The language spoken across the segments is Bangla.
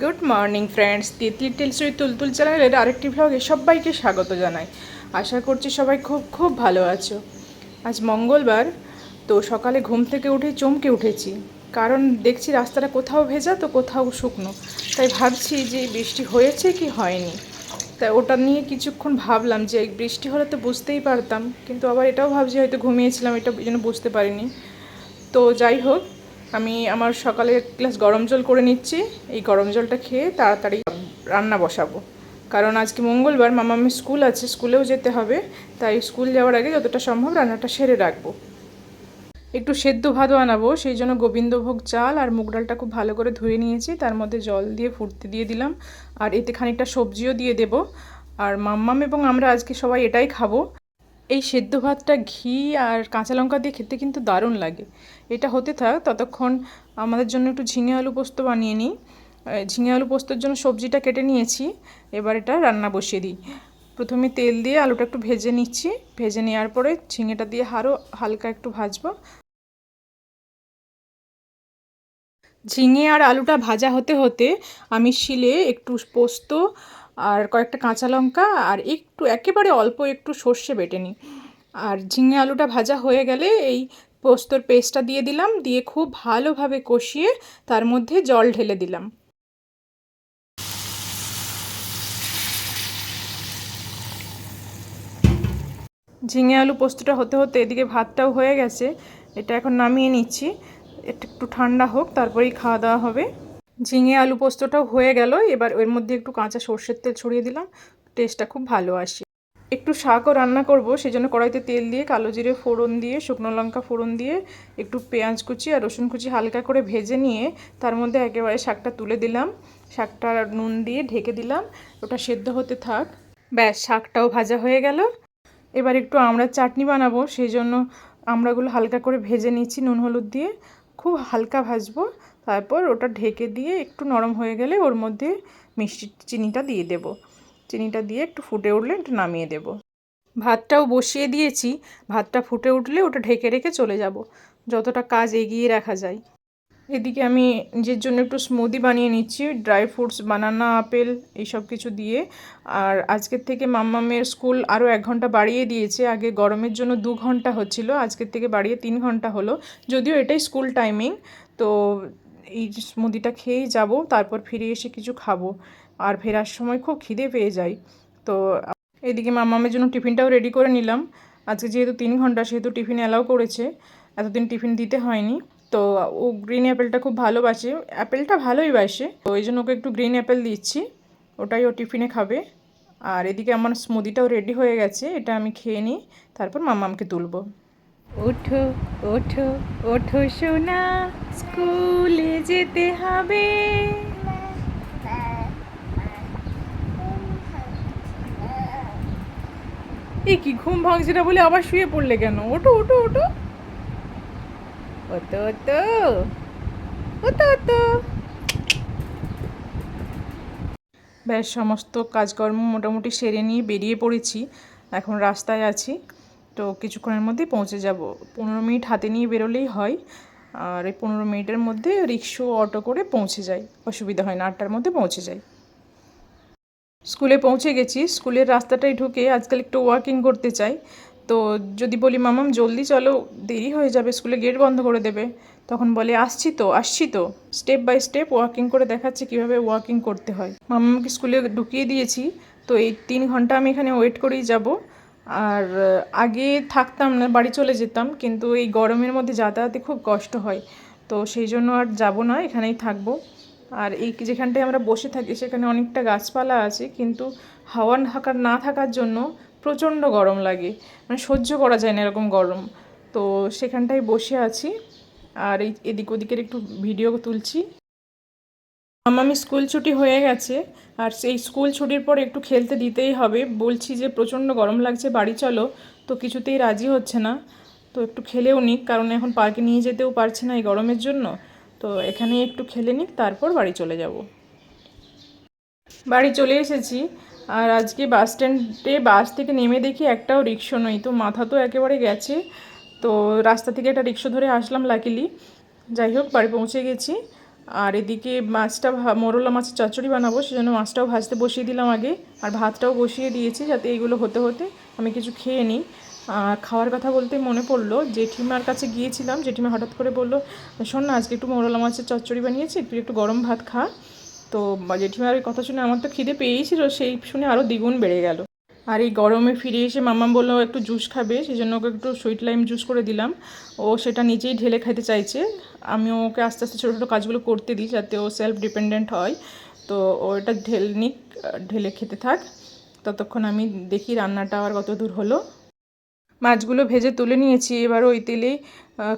Good morning friends Titli Tilsui Tultul চ্যানেলের আরেকটি ভ্লগে সবাইকে স্বাগত জানাই। আশা করছি সবাই খুব খুব ভালো আছো। আজ মঙ্গলবার, তো সকালে ঘুম থেকে উঠে চমকে উঠেছি। কারণ দেখছি রাস্তাটা কোথাও ভেজা, তো কোথাও শুকনো। তাই ভাবছি যে বৃষ্টি হয়েছে কি হয়নি? তাই ওটা নিয়ে কিছুক্ষণ ভাবলাম যে বৃষ্টি হলে তো বুঝতেই পারতাম। কিন্তু আবার এটাও ভাবছি হয়তো ঘুমিয়েছিলাম, এটা জন্য বুঝতে পারিনি। তো যাই হোক আমি আমার সকালে এক গ্লাস গরম জল করে নিচ্ছি। এই গরম জলটা খেয়ে তাড়াতাড়ি রান্না বসাবো। কারণ আজকে মঙ্গলবার মামামের স্কুল আছে, স্কুলেও যেতে হবে। তাই স্কুল যাওয়ার আগে যতটা সম্ভব রান্নাটা সেরে রাখব। একটু সেদ্ধ ভাত বানাবো সেই জন্য গোবিন্দভোগ চাল আর মুগ ডালটা খুব ভালো করে ধুয়ে নিয়েছি। তার মধ্যে জল দিয়ে ফুটতে দিয়ে দিলাম। আর এতে খানিকটা সবজিও দিয়ে দেব। আর মাম্মাম এবং আমরা আজকে সবাই এটাই খাব। এই সেদ্ধ ভাতটা ঘি আর কাঁচা লঙ্কা দিয়ে খেতে কিন্তু দারুণ লাগে। এটা হতে থাক, ততক্ষণ আমাদের জন্য একটু ঝিঙে আলু পোস্ত বানিয়ে নিই। ঝিঙে আলু পোস্তর জন্য সবজিটা কেটে নিয়েছি, এবার এটা রান্না বসিয়ে দিই। প্রথমে তেল দিয়ে আলুটা একটু ভেজে নিচ্ছি, ভেজে নেওয়ার পরে ঝিঙেটা দিয়ে আরও হালকা একটু ভাজবো। ঝিঙে আর আলুটা ভাজা হতে হতে আমি শিলে একটু পোস্ত আর কয়েকটা কাঁচা লঙ্কা আর একটু, একেবারে অল্প একটু সর্ষে বেটে নিই। আর ঝিঙে আলুটা ভাজা হয়ে গেলে এই পোস্তর পেস্টটা দিয়ে দিলাম, দিয়ে খুব ভালোভাবে কষিয়ে তার মধ্যে জল ঢেলে দিলাম। ঝিঙে আলু পোস্তটা হতে হতে এদিকে ভাতটাও হয়ে গেছে, এটা এখন নামিয়ে নিচ্ছি। একটু ঠান্ডা হোক, তারপরেই খাওয়া দাওয়া হবে। ঝিঙে আলু পোস্তটাও হয়ে গেল। এবার এর মধ্যে একটু কাঁচা সর্ষের তেল ছড়িয়ে দিলাম। টেস্টটা খুব ভালো আসে। একটু শাকও রান্না করব সেই জন্য কড়াইতে তেল দিয়ে, কালো জিরে ফোড়ন দিয়ে, শুকনো লঙ্কা ফোড়ন দিয়ে, একটু পেঁয়াজ কুচি আর রসুন কুচি হালকা করে ভেজে নিয়ে, তার মধ্যে একেবারে শাকটা তুলে দিলাম। শাকটা নুন দিয়ে ঢেকে দিলাম। ওটা সেদ্ধ হতে থাক। ব্যাস, শাকটাও ভাজা হয়ে গেল। এবার একটু আমড়ার চাটনি বানাবো সেই জন্য আমড়াগুলো হালকা করে ভেজে নিচ্ছি নুন হলুদ দিয়ে। খুব হালকা ভাজবো। তারপর ওটা ঢেকে দিয়ে একটু নরম হয়ে গেলে ওর মধ্যে মিষ্টি চিনিটা দিয়ে দেব। চিনিটা দিয়ে একটু ফুটে উঠলে একটু নামিয়ে দেব। ভাতটাও বসিয়ে দিয়েছি। ভাতটা ফুটে উঠলে ওটা ঢেকে রেখে চলে যাব। যতটা কাজ এগিয়ে রাখা যায়। এদিকে আমি নিজের জন্য একটু স্মুদি বানিয়ে নিচ্ছি। ড্রাই ফ্রুটস বানানা আপেল এইসব কিছু দিয়ে। আর আজকের থেকে মাম্মামের স্কুল আরও এক ঘণ্টা বাড়িয়ে দিয়েছে। আগে গরমের জন্য দু ঘণ্টা হচ্ছিল, আজকের থেকে বাড়িয়ে তিন ঘণ্টা হলো। যদিও এটাই স্কুল টাইমিং তো এই স্মুদিটা খেয়েই যাব, তারপর ফিরে এসে কিছু খাব। আর ফেরার সময় খুব খিদে পেয়ে যায়। তো এদিকে মাম্মামের জন্য টিফিনটাও রেডি করে নিলাম। আজকে যেহেতু তিন ঘণ্টা, সেহেতু টিফিন অ্যালাউ করেছে। এতদিন টিফিন দিতে হয়নি। তো ও গ্রিন অ্যাপেলটা খুব ভালোবাসে অ্যাপেলটা ভালোই বাসে। তো ওই জন্য ওকে একটু গ্রিন অ্যাপেল দিচ্ছি। ওটাই ও টিফিনে খাবে। আর এদিকে আমার স্মুদিটাও রেডি হয়ে গেছে। এটা আমি খেয়ে নিই। তারপর মাম্মামকে তুলবো। ওঠো ওঠো ওঠো সোনা, স্কুলে যেতে হবে। এই কি ঘুম ভাঙছে না বলে আবার শুয়ে পড়লে কেন? ওঠো ওঠো ওঠো। ওতো ওতো ওতো ওতো। ব্যাস, সমস্ত কাজকর্ম মোটামুটি সেরে নিয়ে বেরিয়ে পড়েছি। এখন রাস্তায় আছি। তো কিছুক্ষণের মধ্যে পৌঁছে যাব। পনেরো মিনিট হাতে নিয়ে বেরোলেই হয়। আর এই পনেরো মিনিটের মধ্যে রিক্সো অটো করে পৌঁছে যাই। অসুবিধা হয় না, আটটার মধ্যে পৌঁছে যাই। স্কুলে পৌঁছে গেছি। স্কুলের রাস্তাটাই ঢুকে আজকাল একটু ওয়াকিং করতে চাই। তো যদি বলি, মামাম, জলদি চলো, দেরি হয়ে যাবে স্কুলে গেট বন্ধ করে দেবে। তখন বলে, আসছি তো আসছি তো। স্টেপ বাই স্টেপ ওয়াকিং করে দেখাচ্ছে কীভাবে ওয়াকিং করতে হয়। মামামকে স্কুলে ঢুকিয়ে দিয়েছি। তো এই তিন ঘণ্টা আমি এখানে ওয়েট করেই যাব। আর আগে থাকতাম না, বাড়ি চলে যেতাম, কিন্তু এই গরমের মধ্যে যাতায়াতে খুব কষ্ট হয়। তো সেই জন্য আর যাব না, এখানেই থাকব। আর এই যেখানটায় আমরা বসে থাকি, সেখানে অনেকটা গাছপালা আছে, কিন্তু হাওয়া থাকার না থাকার জন্য প্রচণ্ড গরম লাগে। মানে সহ্য করা যায় না এরকম গরম। তো সেখানটায় বসে আছি, আর এই এদিক ওদিকের একটু ভিডিও তুলছি। আমি স্কুল ছুটি হয়ে গেছে, আর সেই স্কুল ছুটির পর একটু খেলতে দিতেই হবে। বলছি যে, প্রচণ্ড গরম লাগছে, বাড়ি চলো। তো কিছুতেই রাজি হচ্ছে না। তো একটু খেলেও নিক, কারণ এখন পার্কে নিয়ে যেতেও পারছে না এই গরমের জন্য। তো এখানেই একটু খেলে নিক, তারপর বাড়ি চলে যাব। বাড়ি চলে এসেছি, আর আজকে বাস স্ট্যান্ডে বাস থেকে নেমে দেখি একটাও রিক্সা নেই। তো মাথা তো একেবারে গেছে। তো রাস্তা থেকে একটা রিক্সা ধরে আসলাম, লাকিলি। যাই হোক, বাড়ি পৌঁছে গেছি। আর এদিকে মাছটা মোরলা মাছের চচ্চড়ি বানাবো, সেজন্য মাছটাও ভাজতে বসিয়ে দিলাম আগে, আর ভাতটাও বসিয়ে দিয়েছি যাতে এইগুলো হতে হতে আমি কিছু খেয়ে নিই। আর খাওয়ার কথা বলতে মনে পড়ল, জেঠিমার কাছে গিয়েছিলাম, জেঠিমা হঠাৎ করে বলল, শোন না, আজকে একটু মোরলা মাছের চচ্চড়ি বানিয়েছি, তুই একটু গরম ভাত খা। তো জেঠিমার কথা শুনে আমার তো খিদে পেয়েছিল সেই শুনে আরও দ্বিগুণ বেড়ে গেল। আর এই গরমে ফিরে এসে মামা বলল, একটু জুস খাবে। সেই জন্য ওকে একটু সুইট লাইম জুস করে দিলাম। ও সেটা নিজেই ঢেলে খাইতে চাইছে। আমি ওকে আস্তে আস্তে ছোটো ছোটো কাজগুলো করতে দিই যাতে ও সেলফ ডিপেন্ডেন্ট হয়। তো ও এটা ঢেল নিক, ঢেলে খেতে থাক। ততক্ষণ আমি দেখি রান্নাটা আবার কত দূর হলো। মাছগুলো ভেজে তুলে নিয়েছি। এবার ওই তেলে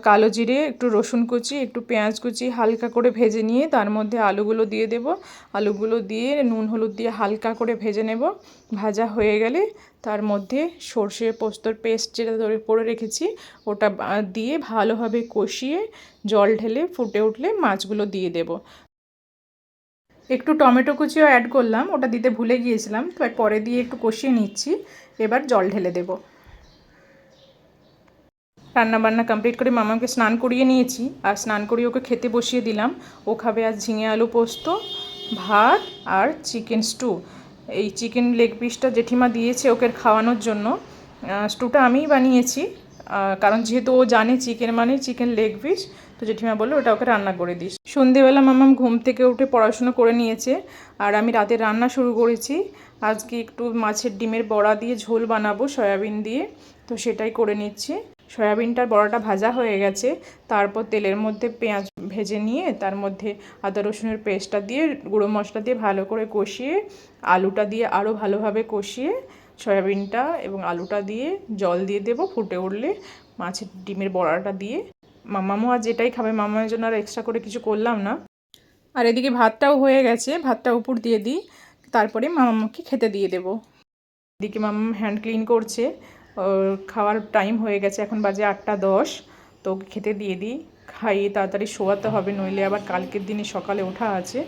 কালো জিরে, একটু রসুন কুচি, একটু পেঁয়াজ কুচি হালকা করে ভেজে নিয়ে তার মধ্যে আলুগুলো দিয়ে দেব। আলুগুলো দিয়ে নুন, হলুদ দিয়ে হালকা করে ভেজে নেব। ভাজা হয়ে গেলে তার মধ্যে সর্ষে পোস্তর পেস্ট যেটা ধরে করে রেখেছি, ওটা দিয়ে ভালোভাবে কষিয়ে জল ঢেলে ফুটে উঠলে মাছগুলো দিয়ে দেব। একটু টমেটো কুচিও অ্যাড করলাম, ওটা দিতে ভুলে গিয়েছিলাম তো পরে দিয়ে একটু কষিয়ে নিচ্ছি। এবার জল ঢেলে দেবো। রান্না বান্না কমপ্লিট করে মামাকে স্নান করিয়ে নিয়েছি। আর স্নান করিয়ে ওকে খেতে বসিয়ে দিলাম। ও খাবে আজ ঝিঙে আলু পোস্ত, ভাত আর চিকেন স্টু এই চিকেন লেগ পিসটা জেঠিমা দিয়েছে ওকে খাওয়ানোর জন্য। স্টুটা আমিই বানিয়েছি। কারণ যেহেতু ও জানে চিকেন মানে চিকেন লেগ পিস তো জেঠিমা বলল ওটা ওকে রান্না করে দিস। সন্ধেবেলা মামাম ঘুম থেকে উঠে পড়াশুনো করে নিয়েছে। আর আমি রাতে রান্না শুরু করেছি। আজকে একটু মাছের ডিমের বড়া দিয়ে ঝোল বানাবো, সয়াবিন দিয়ে। তো সেটাই করে নিচ্ছি। সয়াবিনটার বড়াটা ভাজা হয়ে গেছে, তারপর তেলের মধ্যে পেঁয়াজ ভেজে নিয়ে তার মধ্যে আদা রসুনের পেস্টটা দিয়ে, গুঁড়ো মশলা দিয়ে ভালো করে কষিয়ে, আলুটা দিয়ে আরও ভালোভাবে কষিয়ে সয়াবিনটা এবং আলুটা দিয়ে জল দিয়ে দেবো ফুটে উঠলে। মাছের ডিমের বড়াটা দিয়ে। মামামও আর যেটাই খাবে, মামার জন্য আর এক্সট্রা করে কিছু করলাম না। আর এদিকে ভাতটাও হয়ে গেছে, ভাতটা উপর দিয়ে দিই, তারপরে মামাকে খেতে দিয়ে দেবো। এদিকে মামাম হ্যান্ড ক্লিন করছে খাওয়ার টাইম হয়ে গেছে, এখন বাজে আটটা দশ। তো খেতে দিয়ে দিই, খাইয়ে তাড়াতাড়ি শোয়াতে হবে, নইলে আবার কালকের দিনে সকালে ওঠা আছে।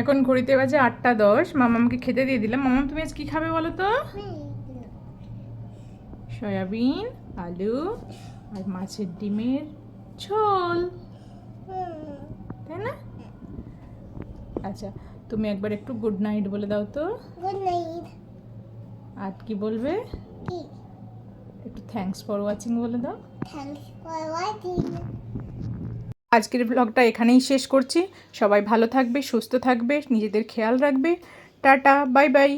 এখন ঘড়িতে বাজে আটটা দশ, মামামকে খেতে দিয়ে দিলাম। মামাম, তুমি আজ কী খাবে বলো তো? সয়াবিন, আলু আর মাছের ডিমের ঝোল। তাই না? আচ্ছা তুমি একবার একটু গুড নাইট বলে দাও তো। Good night. আর কি বলবে? Eat. একটু থ্যাঙ্কস ফর ওয়াচিং বলে দাও। Thanks for watching. আজকের ব্লগটা এখানেই শেষ করছি। সবাই ভালো থাকবে সুস্থ থাকবে নিজেদের খেয়াল রাখবে। Tata bye bye